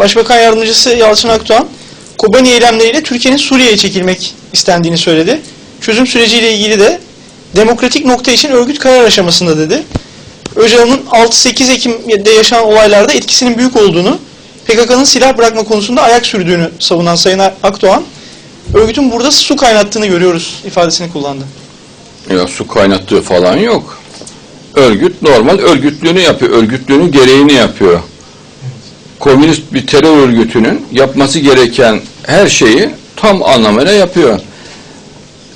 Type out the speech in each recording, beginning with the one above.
Başbakan Yardımcısı Yalçın Akdoğan, Kobani eylemleriyle Türkiye'nin Suriye'ye çekilmek istendiğini söyledi. Çözüm süreciyle ilgili de demokratik nokta için örgüt karar aşamasında dedi. Öcalan'ın 6-8 Ekim'de yaşanan olaylarda etkisinin büyük olduğunu, PKK'nın silah bırakma konusunda ayak sürdüğünü savunan Sayın Akdoğan, örgütün burada su kaynattığını görüyoruz ifadesini kullandı. Ya su kaynattığı falan yok. Örgüt normal örgütlüğünü yapıyor. Örgütlüğünün gereğini yapıyor. Komünist bir terör örgütünün yapması gereken her şeyi tam anlamıyla yapıyor.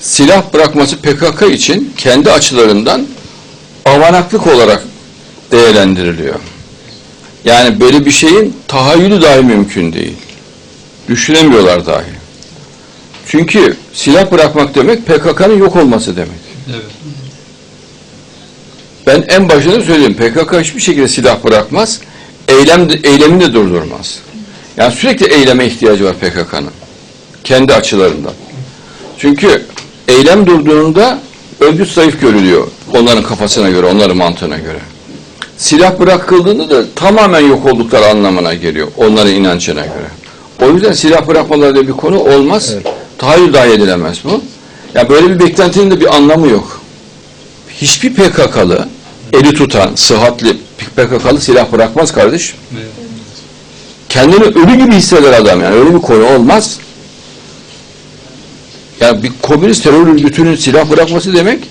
Silah bırakması PKK için kendi açılarından avanaklık olarak değerlendiriliyor. Yani böyle bir şeyin tahayyülü dahi mümkün değil. Düşünemiyorlar dahi. Çünkü silah bırakmak demek PKK'nın yok olması demek. Evet. Ben en başında söyleyeyim PKK hiçbir şekilde silah bırakmaz. Eylem eylemi de durdurmaz. Yani sürekli eyleme ihtiyacı var PKK'nın. Kendi açılarından. Çünkü eylem durduğunda örgüt zayıf görülüyor. Onların kafasına göre, onların mantığına göre. Silah bırakıldığında da tamamen yok oldukları anlamına geliyor. Onların inancına göre. O yüzden silah bırakmaları diye bir konu olmaz. Tahayyül dahi edilemez bu. Ya böyle bir beklentinin de bir anlamı yok. Hiçbir PKK'lı eli tutan, sıhhatli PKK'lı silah bırakmaz kardeş. Kendini ölü gibi hisseder adam yani. Öyle bir konu olmaz. Yani bir komünist terör örgütünün silah bırakması demek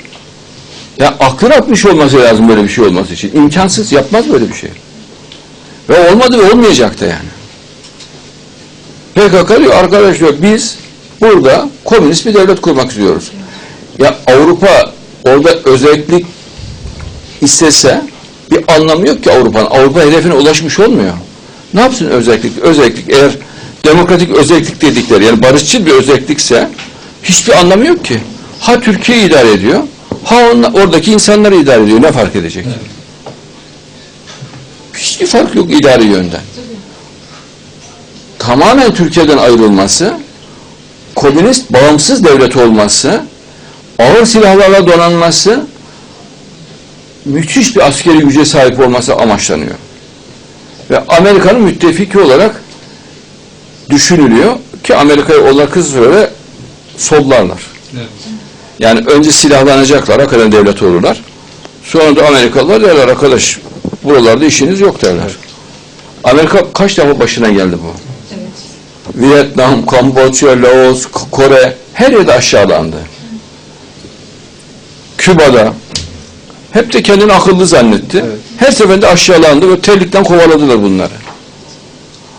ya aklın atmış olması lazım böyle bir şey olması için. İmkansız yapmaz böyle bir şey. Ve olmadı ve olmayacak da yani. PKK diyor arkadaşlar biz burada komünist bir devlet kurmak istiyoruz. Ya Avrupa orada özellik istese bir anlamı yok ki Avrupa'nın. Avrupa hedefine ulaşmış olmuyor. Ne yapsın özellik? Özellik eğer demokratik özellik dedikleri yani barışçıl bir özellikse hiçbir anlamı yok ki. Ha Türkiye idare ediyor, ha onla- oradaki insanları idare ediyor. Ne fark edecek? Hiçbir fark yok idari yönden. Tamamen Türkiye'den ayrılması, komünist bağımsız devlet olması, ağır silahlarla donanması, müthiş bir askeri güce sahip olması amaçlanıyor. Ve Amerika'nın müttefiki olarak düşünülüyor ki Amerika'yı onlar kısa sürede sollarlar. Evet. Yani önce silahlanacaklar, hakikaten devlet olurlar. Sonra da Amerikalılar derler arkadaş buralarda işiniz yok derler. Amerika kaç defa başına geldi bu? Vietnam, Kamboçya, Laos, Kore her yerde aşağılandı. Küba'da hep de kendini akıllı zannetti. Her seferinde aşağılandı ve terlikten kovaladılar bunları.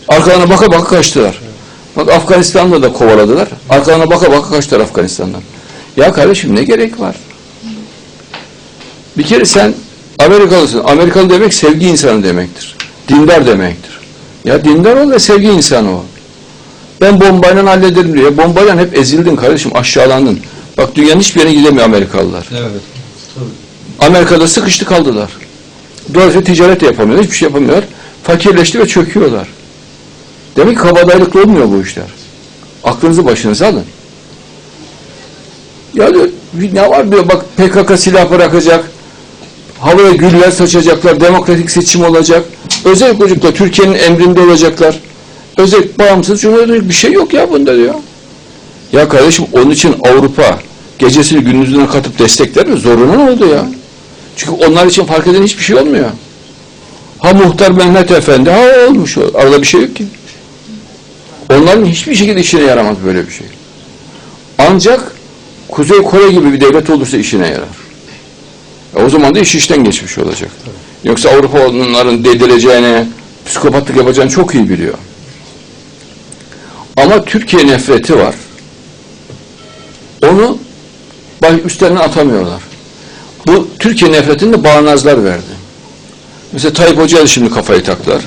Arkalarına baka baka kaçtılar. Bak Afganistan'da da kovaladılar. Arkalarına baka baka kaçtılar Afganistan'dan. Ya kardeşim ne gerek var? Bir kere sen Amerikalısın. Amerikalı demek sevgi insanı demektir. Dindar demektir. Ya dindar ol ve sevgi insanı ol. Ben bombayla hallederim diyor. Ya Bombayla hep ezildin kardeşim, aşağılandın. Bak dünyanın hiçbir yerine gidemiyor Amerikalılar. Evet. Amerika'da sıkıştı kaldılar. Dolayısıyla ticaret de yapamıyor, hiçbir şey yapamıyor. Fakirleşti ve çöküyorlar. Demek ki kabadayılıkla olmuyor bu işler. Aklınızı başınıza alın. Ya diyor, ne var diyor bak PKK silah bırakacak, havaya güller saçacaklar, demokratik seçim olacak. Özel çocuklar Türkiye'nin emrinde olacaklar. Özel bağımsız cumhuriyet bir şey yok ya bunda diyor. Ya kardeşim onun için Avrupa gecesini gündüzüne katıp destekler mi? Zorunlu oldu ya. Çünkü onlar için fark eden hiçbir şey olmuyor. Ha muhtar Mehmet Efendi, ha olmuş. Arada bir şey yok ki. Onların hiçbir şekilde işine yaramaz böyle bir şey. Ancak Kuzey Kore gibi bir devlet olursa işine yarar. E o zaman da iş işten geçmiş olacak. Yoksa Avrupa onların dedireceğini, psikopatlık yapacağını çok iyi biliyor. Ama Türkiye nefreti var. Onu baş- üstlerinden atamıyorlar. Bu Türkiye nefretini de bağnazlar verdi. Mesela Tayyip Hoca'ya şimdi kafayı taktılar.